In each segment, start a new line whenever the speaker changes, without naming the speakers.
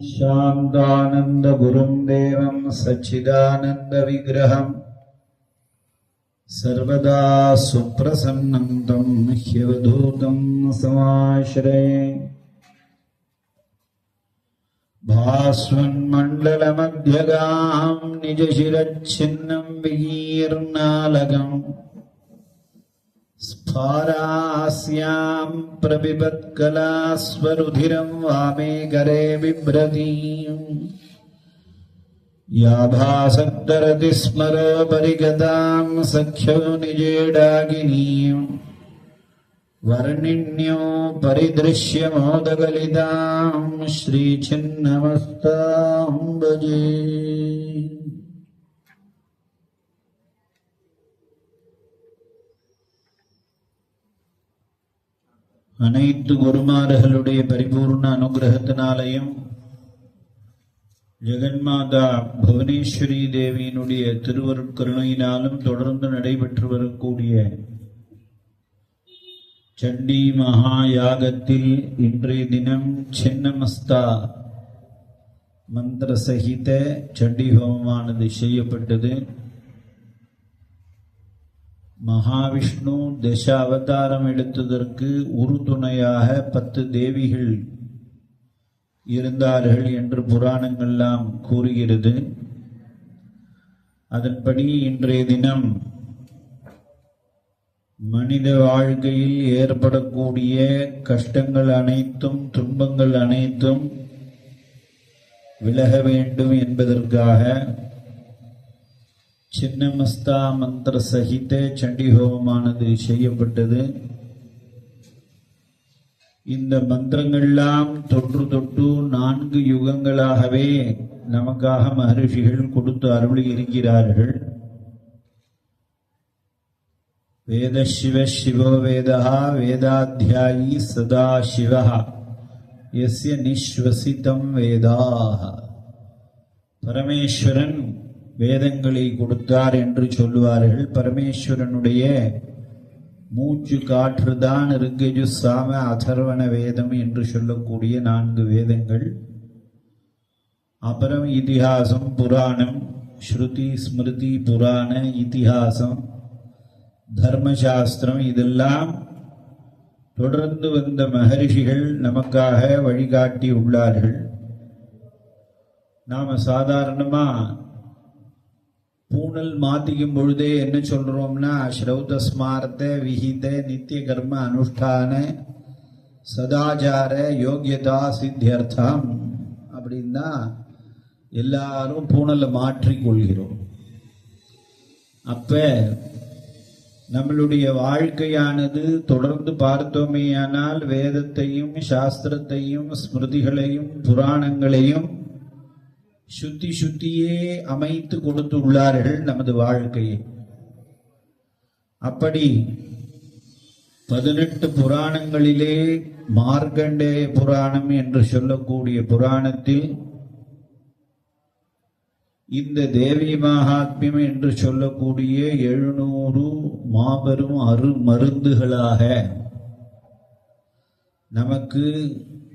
शान्तानन्दगुरुं देवं सच्चिदानन्दविग्रहम् सर्वदा सुप्रसन्नं तं ह्यवधूतं समाश्रये भास्वन्मण्डलमध्यगां निजशिरच्छिन्नं विकीर्णालकम् स्फारास्यां प्रबिभत्कलास्वरुधिरं वामे करे बिभ्रतीम् या भासक्तरति स्मरोपरिगतां सख्यो निजेडागिनीम् वर्णिन्यो परिदृश्यमोदगलितां श्रीछिन्नमस्तां भजे அனைத்து குருமார்களுடைய பரிபூர்ண அனுகிரகத்தினாலையும் ஜெகன்மாதா புவனேஸ்வரி தேவியினுடைய திருவருட்கருணையினாலும் தொடர்ந்து நடைபெற்று வரக்கூடிய சண்டி மகா யாகத்தில் இன்றைய தினம் சின்னமஸ்தா மந்திர சகித சண்டி ஹோமமானது செய்யப்பட்டது. மகாவிஷ்ணு தச அவதாரம் எடுத்ததற்கு உறுதுணையாக பத்து தேவிகள் இருந்தார்கள் என்று புராணங்கள்லாம் கூறுகிறது. அதன்படி இன்றைய தினம் மனித வாழ்க்கையில் ஏற்படக்கூடிய கஷ்டங்கள் அனைத்தும் துன்பங்கள் அனைத்தும் விலக வேண்டும் என்பதற்காக சின்னமஸ்தா மந்திர சகித சண்டி ஹோமமானது செய்யப்பட்டது. இந்த மந்திரங்கள்லாம் தொற்று தொட்டு நான்கு யுகங்களாகவே நமக்காக மகரிஷிகள் கொடுத்து அருளி இருக்கிறார்கள் வேத சிவ சிவோ வேதா வேதாத்தியாயி சதா சிவா எஸ்ய நிஸ்வசிதம் வேதாக பரமேஸ்வரன் வேதங்களை கொடுத்தார் என்று சொல்லுவார்கள். பரமேஸ்வரனுடைய மூச்சு காற்றுதான் ரிங்கஜு சாம அதர்வண வேதம் என்று சொல்லக்கூடிய நான்கு வேதங்கள். அப்புறம் இதிகாசம் புராணம் ஸ்ருதி ஸ்மிருதி புராண இதிகாசம் தர்மசாஸ்திரம் இதெல்லாம் தொடர்ந்து வந்த மகரிஷிகள் நமக்காக வழிகாட்டி உள்ளார்கள். நாம சாதாரணமாக பூணல் மாத்திக்கும் பொழுதே என்ன சொல்றோம்னா ஸ்ரௌத ஸ்மார்த்த விஹித நித்திய கர்ம அனுஷ்டான சதாச்சார யோகியதா சித்தியர்த்தம் அப்படின்னா எல்லாரும் பூணலை மாற்றிக்கொள்கிறோம் அப்ப நம்மளுடைய வாழ்க்கையானது தொடர்ந்து பார்த்தோமேயானால் வேதத்தையும் சாஸ்திரத்தையும் ஸ்மிருதிகளையும் புராணங்களையும் சுத்தி சுத்தியே அமைத்து கொடுத்துள்ளார்கள் நமது வாழ்க்கையை அப்படி பதினெட்டு புராணங்களிலே மார்க்கண்டேய புராணம் என்று சொல்லக்கூடிய புராணத்தில் இந்த தேவி மகாத்மியம் என்று சொல்லக்கூடிய எழுநூறு மாபெரும் அரு மருந்துகளாக நமக்கு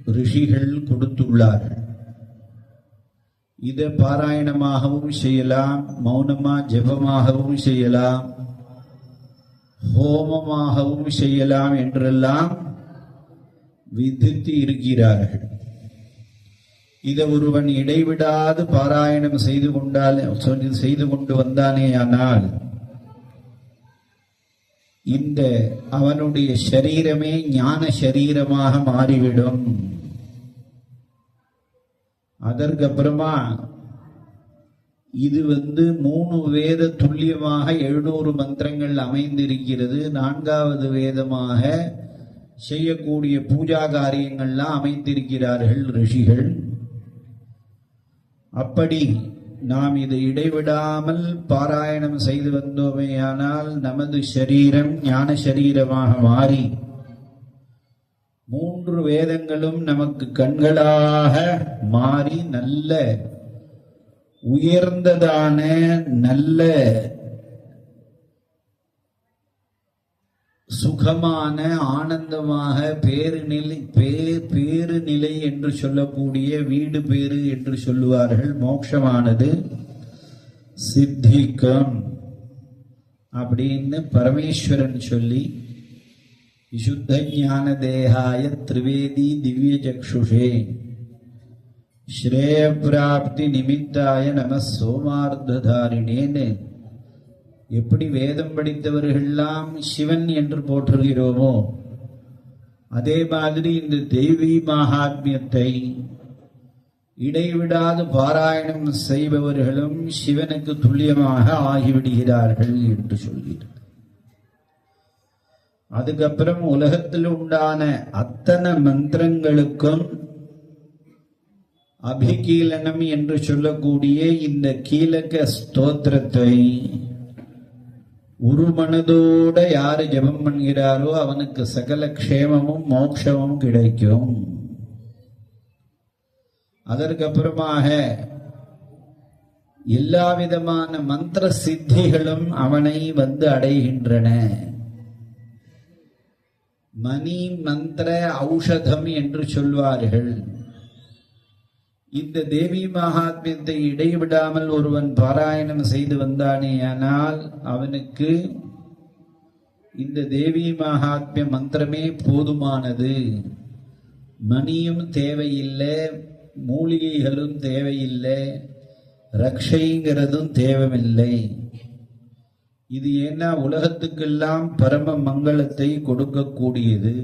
ரிஷிகள் கொடுத்துள்ளார்கள். இதை பாராயணமாகவும் செய்யலாம் மௌனமா ஜெபமாகவும் செய்யலாம் ஹோமமாகவும் செய்யலாம் என்றெல்லாம் விதித்து இருக்கிறார்கள். இதை ஒருவன் இடைவிடாது பாராயணம் செய்து கொண்டால் சொல்லி- செய்து கொண்டு வந்தானேயானால் இந்த அவனுடைய சரீரமே ஞான சரீரமாக மாறிவிடும். அதற்கப்புறமா இது வந்து மூணு வேத துல்லியமாக எழுநூறு மந்திரங்கள் அமைந்திருக்கிறது. நான்காவது வேதமாக செய்யக்கூடிய பூஜா காரியங்கள்லாம் அமைந்திருக்கிறார்கள் ரிஷிகள். அப்படி நாம் இதை இடைவிடாமல் பாராயணம் செய்து வந்தோமேயானால் நமது சரீரம் ஞான சரீரமாக மாறி மூன்று வேதங்களும் நமக்கு கண்களாக மாறி நல்ல உயர்ந்ததான நல்ல சுகமான ஆனந்தமாக பேருநிலை பே பேருநிலை என்று சொல்லக்கூடிய வீடு பேரு என்று சொல்லுவார்கள். மோட்சமானது. சித்திக்கம் அப்படின்னு பரமேஸ்வரன் சொல்லி விசுத்த ஞான தேகாய திரிவேதி திவ்ய சக்ஷுஷே ஸ்ரேய நிமித்தாய நம சோமார்த்ததாரிணேன்னு எப்படி வேதம் படித்தவர்கள்லாம் சிவன் என்று போற்றுகிறோமோ அதே மாதிரி இந்த தெய்வீ மகாத்மியத்தை இடைவிடாது பாராயணம் செய்பவர்களும் சிவனுக்கு துல்லியமாக ஆகிவிடுகிறார்கள் என்று சொல்கிறது. அதுக்கப்புறம் உலகத்தில் உண்டான அத்தனை மந்திரங்களுக்கும் அபிகீலனம் என்று சொல்லக்கூடிய இந்த கீழக ஸ்தோத்திரத்தை ஒரு மனதோட யாரு ஜபம் பண்ணுகிறாரோ அவனுக்கு சகல க்ஷேமமும் மோட்சமும் கிடைக்கும். அதற்கப்புறமாக எல்லா விதமான மந்திர சித்திகளும் அவனை வந்து அடைகின்றன. மணி மந்திர ஔஷதம் என்று சொல்வார்கள். இந்த தேவி மகாத்மியத்தை இடைவிடாமல் ஒருவன் பாராயணம் செய்து வந்தானேயானால் அவனுக்கு இந்த தேவி மகாத்மிய மந்திரமே போதுமானது. மணியும் தேவையில்லை மூலிகைகளும் தேவையில்லை ரக்ஷைங்கிறதும் தேவையில்லை. இது ஏன்னா உலகத்துக்கெல்லாம் பரம மங்களத்தை கொடுக்கக்கூடியது.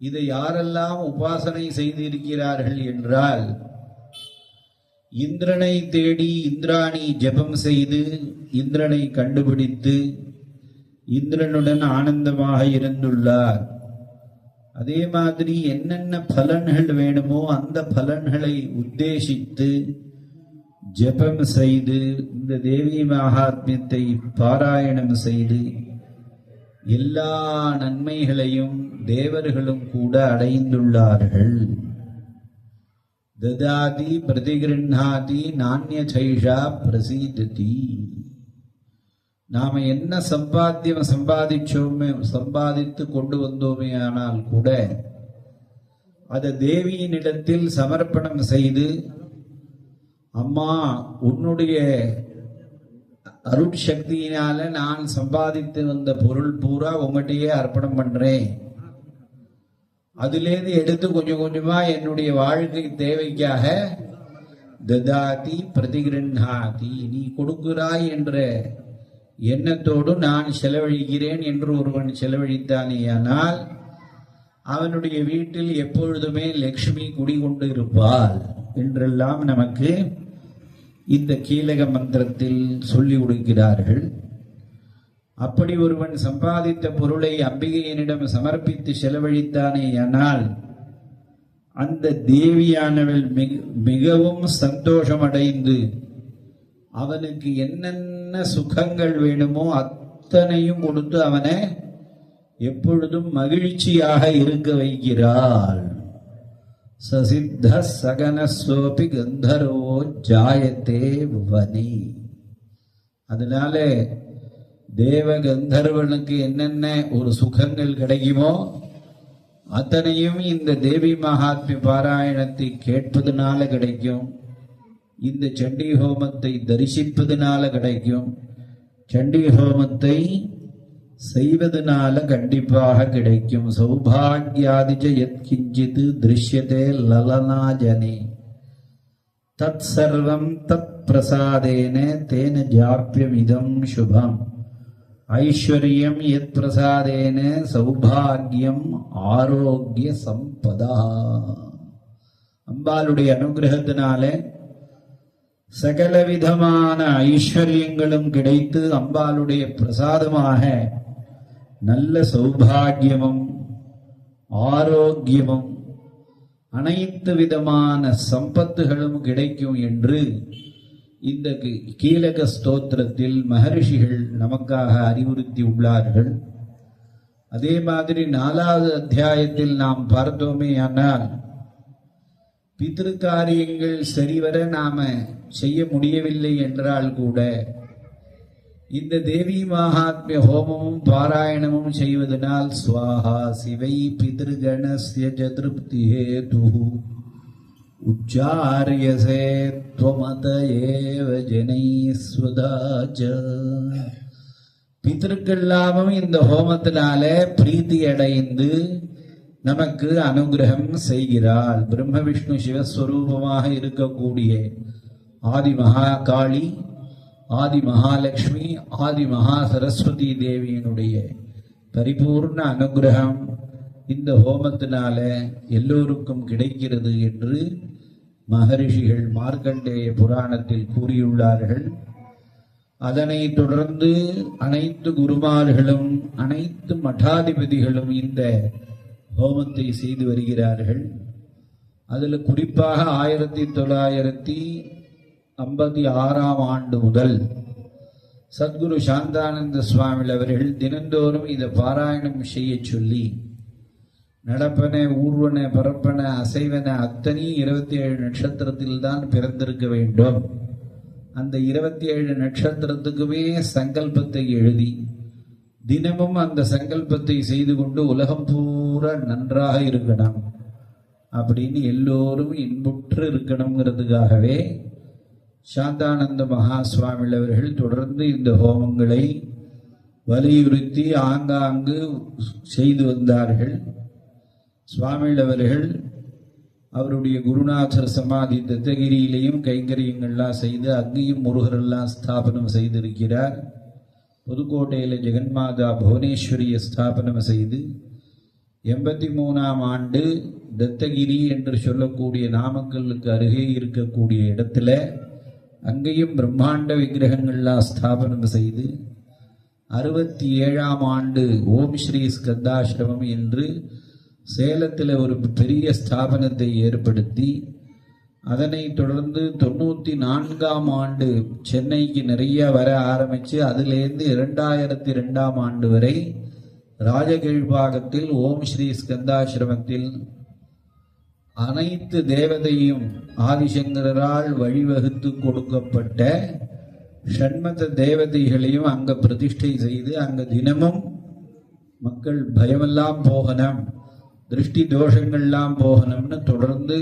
இதை யாரெல்லாம் உபாசனை செய்திருக்கிறார்கள் என்றால் இந்திரனை தேடி இந்திராணி ஜெபம் செய்து இந்திரனை கண்டுபிடித்து இந்திரனுடன் ஆனந்தமாக இருந்துள்ளார். அதே மாதிரி என்னென்ன பலன்கள் வேணுமோ அந்த பலன்களை உத்தேசித்து ஜெபம் செய்து இந்த தேவி மகாத்மியத்தை பாராயணம் செய்து எல்லா நன்மைகளையும் தேவர்களும் கூட அடைந்துள்ளார்கள். ததாதி பிரதிகிருண்ணாதி நானிய சைஷா பிரசீததி. நாம என்ன சம்பாத்தியம் சம்பாதிச்சோமே சம்பாதித்து கொண்டு வந்தோமே ஆனால் கூட அதை தேவியினிடத்தில் சமர்ப்பணம் செய்து அம்மா உன்னுடைய அருட்சக்தியினால நான் சம்பாதித்து வந்த பொருள் பூரா உங்கள்கிட்டயே அர்ப்பணம் பண்றேன். அதுலேருந்து எடுத்து கொஞ்சம் கொஞ்சமா என்னுடைய வாழ்க்கை தேவைக்காக ததாதி பிரதிகிருண்ணாதி நீ கொடுக்கிறாய் என்ற எண்ணத்தோடு நான் செலவழிக்கிறேன் என்று ஒருவன் செலவழித்தானேயானால் அவனுடைய வீட்டில் எப்பொழுதுமே லக்ஷ்மி குடிகொண்டு இருப்பாள் என்றெல்லாம் நமக்கு இந்த கீழக மந்திரத்தில் சொல்லி கொடுக்கிறார்கள் அப்படி ஒருவன் சம்பாதித்த பொருளை அம்பிகையனிடம் சமர்ப்பித்து செலவழித்தானே ஆனால் அந்த தேவியானவள் மிக- மிகவும் சந்தோஷமடைந்து அவனுக்கு என்னென்ன சுகங்கள் வேணுமோ அத்தனையும் கொடுத்து அவனை எப்பொழுதும் மகிழ்ச்சியாக இருக்க வைக்கிறாள். சசித்த சகனஸ்வோபி கந்தர்வோ ஜாயத்தே வனி. அதனால தேவ கந்தர்வனுக்கு என்னென்ன ஒரு சுகங்கள் கிடைக்குமோ அத்தனையும் இந்த தேவி மகாத்மி பாராயணத்தை கேட்பதுனால கிடைக்கும். இந்த சண்டி ஹோமத்தை தரிசிப்பதுனால கிடைக்கும். சண்டி ஹோமத்தை செய்வதனால கண்டிப்பாக கிடைக்கும். சௌபாகியாதிஜ யத்கிஞ்சித் திருஷ்யதே லலனாஜனே. தத் சர்வம் தத் பிரசாதேன தேன ஜாப்பியமிதம் சுபம். ஐஸ்வர்யம் எத் பிரசாதேன சௌபாகியம் ஆரோக்கிய சம்பதா. அம்பாளுடைய அனுகிரகத்தினாலே சகலவிதமான ஐஸ்வர்யங்களும் கிடைத்து அம்பாளுடைய பிரசாதமாக நல்ல சௌபாகியமும் ஆரோக்கியமும் அனைத்து விதமான சம்பத்துகளும் கிடைக்கும் என்று இந்த கீ- ஸ்தோத்திரத்தில் மகரிஷிகள் நமக்காக அறிவுறுத்தி உள்ளார்கள். அதே மாதிரி நாலாவது அத்தியாயத்தில் நாம் பார்த்தோமே ஆனால் பித்திரு காரியங்கள் சரிவர நாம செய்ய முடியவில்லை என்றால் கூட இந்த தேவி மகாத்மிய ஹோமமும் பாராயணமும் செய்வதனால் சுவாஹா சிவை பிதிருகணசிய சதுர்ப்தி ஹேது உச்சாரியசே துவமத ஏவ ஜனை சுதாஜ பிதற்கெல்லாமும் இந்த ஹோமத்தினால பிரீத்தி அடைந்து நமக்கு அனுகிரகம் செய்கிறாள். பிரம்ம விஷ்ணு சிவஸ்வரூபமாக இருக்கக்கூடிய ஆதி மகாகாளி ஆதி மகாலட்சுமி ஆதி மகா சரஸ்வதி தேவியினுடைய பரிபூர்ண அனுகிரகம் இந்த ஹோமத்தினால எல்லோருக்கும் கிடைக்கிறது என்று மகரிஷிகள் மார்க்கண்டேய புராணத்தில் கூறியுள்ளார்கள். அதனைத் தொடர்ந்து அனைத்து குருமார்களும் அனைத்து மடாதிபதிகளும் இந்த ஹோமத்தை செய்து வருகிறார்கள். அதில் குறிப்பாக ஆயிரத்தி தொள்ளாயிரத்தி ஐம்பத்தி ஆறாம் ஆண்டு முதல் சத்குரு சாந்தானந்த சுவாமி அவர்கள் தினந்தோறும் இதை பாராயணம் செய்ய சொல்லி நடப்பன ஊர்வன பரப்பன அசைவன அத்தனையும் இருபத்தி ஏழு நட்சத்திரத்தில் தான் பிறந்திருக்க வேண்டும். அந்த இருபத்தி ஏழு நட்சத்திரத்துக்குமே சங்கல்பத்தை எழுதி தினமும் அந்த சங்கல்பத்தை செய்து கொண்டு உலகம் பூரா நன்றாக இருக்கணும். அப்படின்னு எல்லோரும் இன்புற்று இருக்கணுங்கிறதுக்காகவே சாந்தானந்த மகா சுவாமிகள் அவர்கள் தொடர்ந்து இந்த ஹோமங்களை வலியுறுத்தி ஆங்காங்கு செய்து வந்தார்கள். சுவாமிகள் அவர்கள் அவருடைய குருநாதர் சமாதி தத்தகிரியிலையும் கைங்கரியங்கள்லாம் செய்து அங்கேயும் முருகரெல்லாம் ஸ்தாபனம் செய்திருக்கிறார். புதுக்கோட்டையில் ஜெகன்மாதா புவனேஸ்வரியை ஸ்தாபனம் செய்து எண்பத்தி மூணாம் ஆண்டு தத்தகிரி என்று சொல்லக்கூடிய நாமக்கல்லுக்கு அருகே இருக்கக்கூடிய இடத்துல அங்கேயும் பிரம்மாண்ட விக்கிரகங்கள்லாம் ஸ்தாபனம் செய்து அறுபத்தி ஏழாம் ஆண்டு ஓம் ஸ்ரீ ஸ்கந்தாசிரமம் என்று சேலத்தில் ஒரு பெரிய ஸ்தாபனத்தை ஏற்படுத்தி அதனை தொடர்ந்து தொண்ணூற்றி நான்காம் ஆண்டு சென்னைக்கு நிறைய வர ஆரம்பித்து அதிலேருந்து இரண்டாயிரத்தி ரெண்டாம் ஆண்டு வரை ராஜகிழ்பாகத்தில் ஓம் ஸ்ரீ ஸ்கந்தாசிரமத்தில் அனைத்து தேவதையும் ஆதிசங்கரால் வழிவகுத்து கொடுக்கப்பட்ட ஷண்மத தேவதைகளையும் அங்க பிரதிஷ்டை செய்து அங்க தினமும் மக்கள் பயமெல்லாம் போகணும் திருஷ்டி தோஷங்கள்லாம் போகணும்னு தொடர்ந்து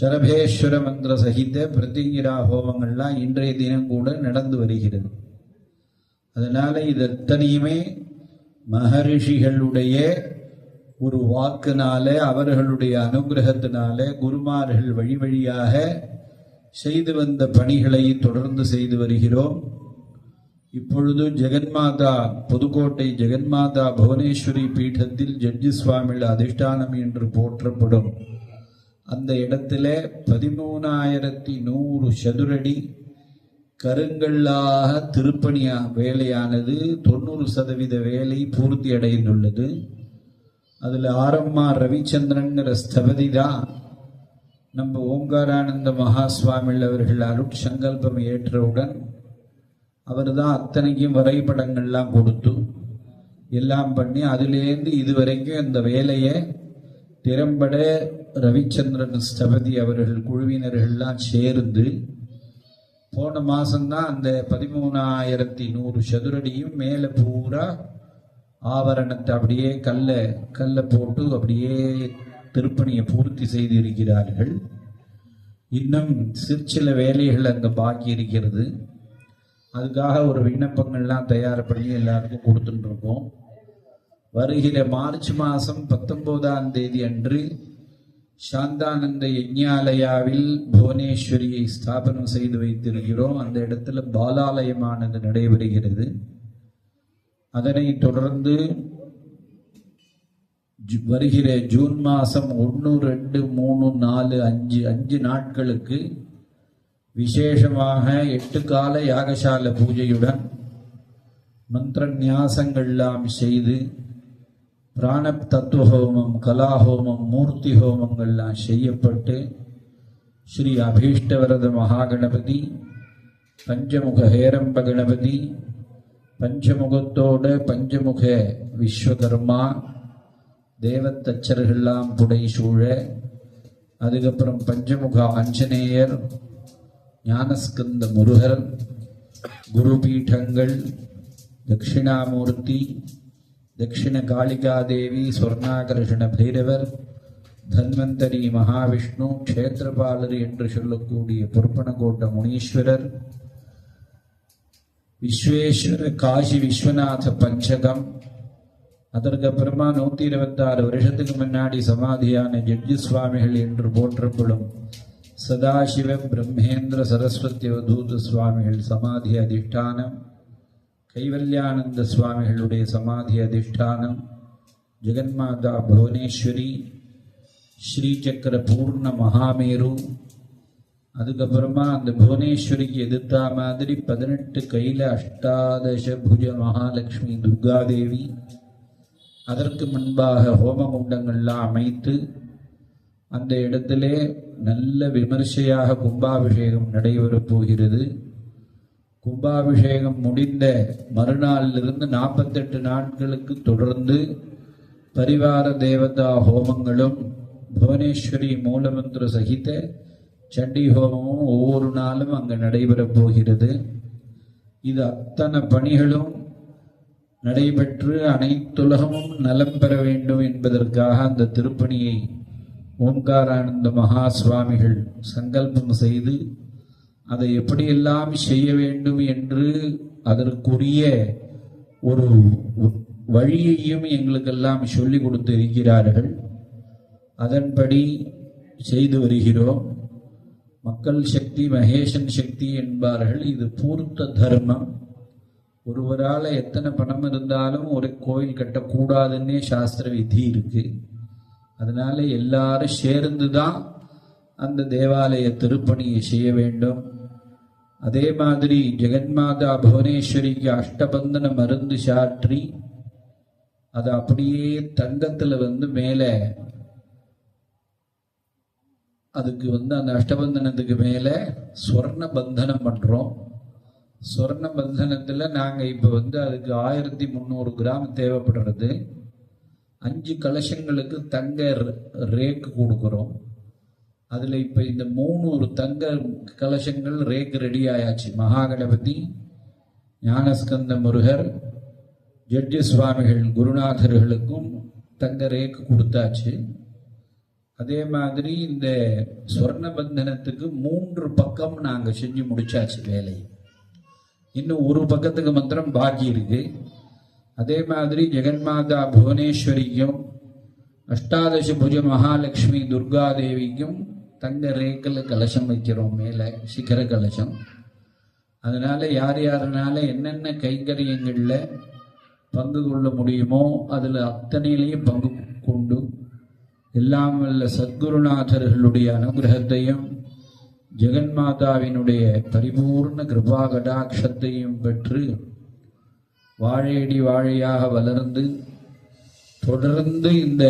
சரபேஸ்வர மந்திர சகித பிரதிங்கிரா ஹோமங்கள்லாம் இன்றைய தினம் கூட நடந்து வருகிறது. அதனால இது அத்தனையுமே மகரிஷிகளுடைய ஒரு வாக்குனால அவர்களுடைய அனுகிரகத்தினால குருமார்கள் வழி வழியாக செய்து வந்த பணிகளை தொடர்ந்து செய்து வருகிறோம். இப்பொழுது ஜெகன்மாதா புதுக்கோட்டை ஜெகன்மாதா புவனேஸ்வரி பீடத்தில் ஜட்ஜி சுவாமிகள் அதிஷ்டானம் என்று போற்றப்படும் அந்த இடத்துல பதிமூணாயிரத்தி நூறு சதுரடி கருங்கல்லாக திருப்பணியா வேலையானது தொண்ணூறு சதவீத வேலை பூர்த்தி அடைந்துள்ளது அதில் ஆரம்மா ரவிச்சந்திரன்கிற ஸ்தபதி தான் நம்ம ஓங்காரானந்த மகா அவர்கள் அருட்சங்கல்பம் ஏற்றவுடன் அவர் தான் அத்தனைக்கும் வரைபடங்கள்லாம் கொடுத்து எல்லாம் பண்ணி அதுலேருந்து இதுவரைக்கும் இந்த வேலையை திறம்பட ரவிச்சந்திரன் ஸ்தபதி அவர்கள் குழுவினர்கள்லாம் சேர்ந்து போன மாதம்தான் அந்த பதிமூணாயிரத்தி நூறு சதுரடியும் மேலே பூரா ஆவரணத்தை அப்படியே கல்ல கல்லை போட்டு அப்படியே திருப்பணியை பூர்த்தி செய்து இருக்கிறார்கள் இன்னும் சிற்சில வேலைகள் அங்கே பாக்கி இருக்கிறது. அதுக்காக ஒரு விண்ணப்பங்கள்லாம் தயார் பண்ணி எல்லாருக்கும் கொடுத்துட்டு இருக்கோம் வருகிற மார்ச் மாதம் பத்தொன்பதாம் தேதி அன்று சாந்தானந்த யஜ்ஞாலயாவில் புவனேஸ்வரியை ஸ்தாபனம் செய்து வைத்திருக்கிறோம். அந்த இடத்துல பாலாலயமானது நடைபெறுகிறது. அதனைத் தொடர்ந்து ஜு- வருகிற ஜூன் மாதம் ஒன்று ரெண்டு மூணு நாலு அஞ்சு அஞ்சு நாட்களுக்கு விசேஷமாக எட்டு கால யாகசால பூஜையுடன் மந்திர நியாசங்கள்லாம் செய்து பிராண தத்துவ ஹோமம் கலா ஹோமம் மூர்த்தி ஹோமங்கள்லாம் செய்யப்பட்டு ஸ்ரீ அபீஷ்டவரத மகாகணபதி பஞ்சமுக ஹேரம்ப கணபதி பஞ்சமுகத்தோட பஞ்சமுக விஸ்வகர்மா தேவத்தச்சர்கள்லாம் புடை சூழ அதுக்கப்புறம் பஞ்சமுக ஆஞ்சநேயர் ஞானஸ்கந்த முருகர் குருபீடங்கள் தட்சிணாமூர்த்தி தட்சிண காளிகாதேவி சொர்ணாகர்ஷண பைரவர் தன்வந்தரி மகாவிஷ்ணு க்ஷேத்திரபாலர் என்று சொல்லக்கூடிய பொற்பனகோட்ட முனீஸ்வரர் விஸ்வேஸ்வர காசி விஸ்வநாத பஞ்சகம் அதற்கு அப்புறமா நூத்தி இருபத்தாறு வருஷத்துக்கு முன்னாடி சமாதியான ஜட்ஜி சுவாமிகள் என்று போற்றப்படும் சதாசிவ பிரம்மேந்திர சரஸ்வதி அவதூத சுவாமிகள் சமாதி அதிஷ்டானம் கைவல்யானந்த சுவாமிகளுடைய சமாதி அதிஷ்டானம் ஜெகன்மாதா புவனேஸ்வரி ஸ்ரீசக்கர பூர்ண மகாமேரு அதுக்கப்புறமா அந்த புவனேஸ்வரிக்கு எதிர்த்தா மாதிரி பதினெட்டு கையில் அஷ்டாதச புஜ மகாலட்சுமி துர்காதேவி. அதற்கு முன்பாக ஹோமகுண்டங்கள்லாம் அமைத்து அந்த இடத்திலே நல்ல விமர்சையாக கும்பாபிஷேகம் நடைபெறப் போகிறது. கும்பாபிஷேகம் முடிந்த மறுநாளிலிருந்து நாற்பத்தெட்டு நாட்களுக்கு தொடர்ந்து பரிவார தேவதா ஹோமங்களும் புவனேஸ்வரி மூலமந்திர சகித சண்டி ஹோமமும் ஒவ்வொரு நாளும் அங்கு நடைபெறப் போகிறது. இது அத்தனை பணிகளும் நடைபெற்று அனைத்துலகமும் நலம் பெற வேண்டும் என்பதற்காக அந்த திருப்பணியை ஓம்காரானந்த மகா சுவாமிகள் சங்கல்பம் செய்து அதை எப்படியெல்லாம் செய்ய வேண்டும் என்று அதற்குரிய ஒரு வழியையும் எங்களுக்கெல்லாம் சொல்லிக் கொடுத்து இருக்கிறார்கள். அதன்படி செய்து வருகிறோம். மக்கள் சக்தி மகேசன் சக்தி என்பார்கள். இது பூர்த்த தர்மம். ஒருவரால் எத்தனை பணம் இருந்தாலும் ஒரு கோயில் கட்டக்கூடாதுன்னே சாஸ்திர விதி இருக்கு. அதனால எல்லாரும் சேர்ந்து தான் அந்த தேவாலய திருப்பணியை செய்ய வேண்டும். அதே மாதிரி ஜெகன்மாதா புவனேஸ்வரிக்கு அஷ்டபந்தன மருந்து சாற்றி அதை அப்படியே தங்கத்தில் வந்து மேலே அதுக்கு வந்து அந்த அஷ்டபந்தனத்துக்கு மேலே ஸ்வர்ண பந்தனம் பண்ணுறோம் ஸ்வர்ண பந்தனத்தில் நாங்கள் இப்போ வந்து அதுக்கு ஆயிரத்தி முந்நூறு கிராம் தேவைப்படுறது. அஞ்சு கலசங்களுக்கு தங்க ரேக்கு கொடுக்குறோம். அதில் இப்போ இந்த மூணு தங்க கலசங்கள் ரேக்கு ரெடி ஆயாச்சு. மகாகணபதி ஞானஸ்கந்த முருகர் ஜட்ஜி சுவாமிகள் குருநாதர்களுக்கும் தங்க ரேக்கு கொடுத்தாச்சு. அதே மாதிரி இந்த சொர்ண பந்தனத்துக்கு மூன்று பக்கம் நாங்கள் செஞ்சு முடிச்சாச்சு வேலையை இன்னும் ஒரு பக்கத்துக்கு மாத்திரம் பாக்கி இருக்கு. அதே மாதிரி ஜெகன்மாதா புவனேஸ்வரிக்கும் அஷ்டாதச புஜ மகாலட்சுமி துர்கா தேவிக்கும் தங்க ரேக்கில் கலசம் வைக்கிறோம் மேலே சிகர கலசம். அதனால் யார் யாருனால என்னென்ன கைங்கரியங்களில் பங்கு கொள்ள முடியுமோ அதில் அத்தனையிலையும் பங்கு கொண்டு எல்லாம் வல்ல சத்குருநாதர்களுடைய அனுகிரகத்தையும் ஜெகன்மாதாவினுடைய பரிபூர்ண கிருபா கடாட்சத்தையும் பெற்று வாழையடி வாழையாக வளர்ந்து தொடர்ந்து இந்த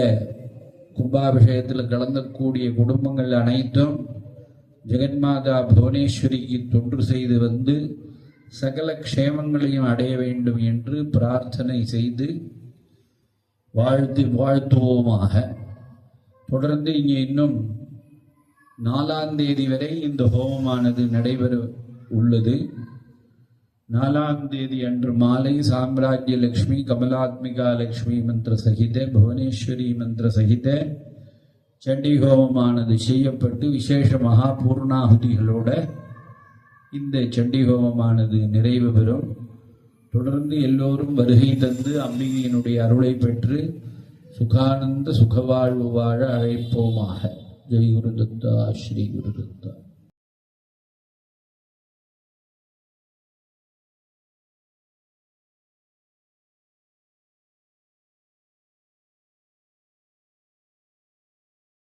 கும்பாபிஷேகத்தில் கலந்தக்கூடிய குடும்பங்கள் அனைத்தும் ஜெகன்மாதா புவனேஸ்வரிக்கு தொன்று செய்து வந்து சகல க்ஷேமங்களையும் அடைய வேண்டும் என்று பிரார்த்தனை செய்து வாழ்த்து வாழ்த்துவோமாக. தொடர்ந்து இங்கே இன்னும் நாலாம் தேதி வரை இந்த ஹோமமானது நடைபெற உள்ளது. நாலாம் தேதி அன்று மாலை சாம்ராஜ்ய லக்ஷ்மி கமலாத்மிகா லக்ஷ்மி மந்திர சகித புவனேஸ்வரி மந்திர சகித சண்டி ஹோமமானது செய்யப்பட்டு விசேஷ மகா பூர்ணாகுதிகளோட இந்த சண்டி ஹோமமானது நிறைவு பெறும். தொடர்ந்து எல்லோரும் வருகை தந்து அம்பிகையினுடைய அருளை பெற்று சுகானந்த சுகவாழ்வு வாழ அழைப்போமாக. ஜெய் குருதத்தா ஸ்ரீ குருதத்தா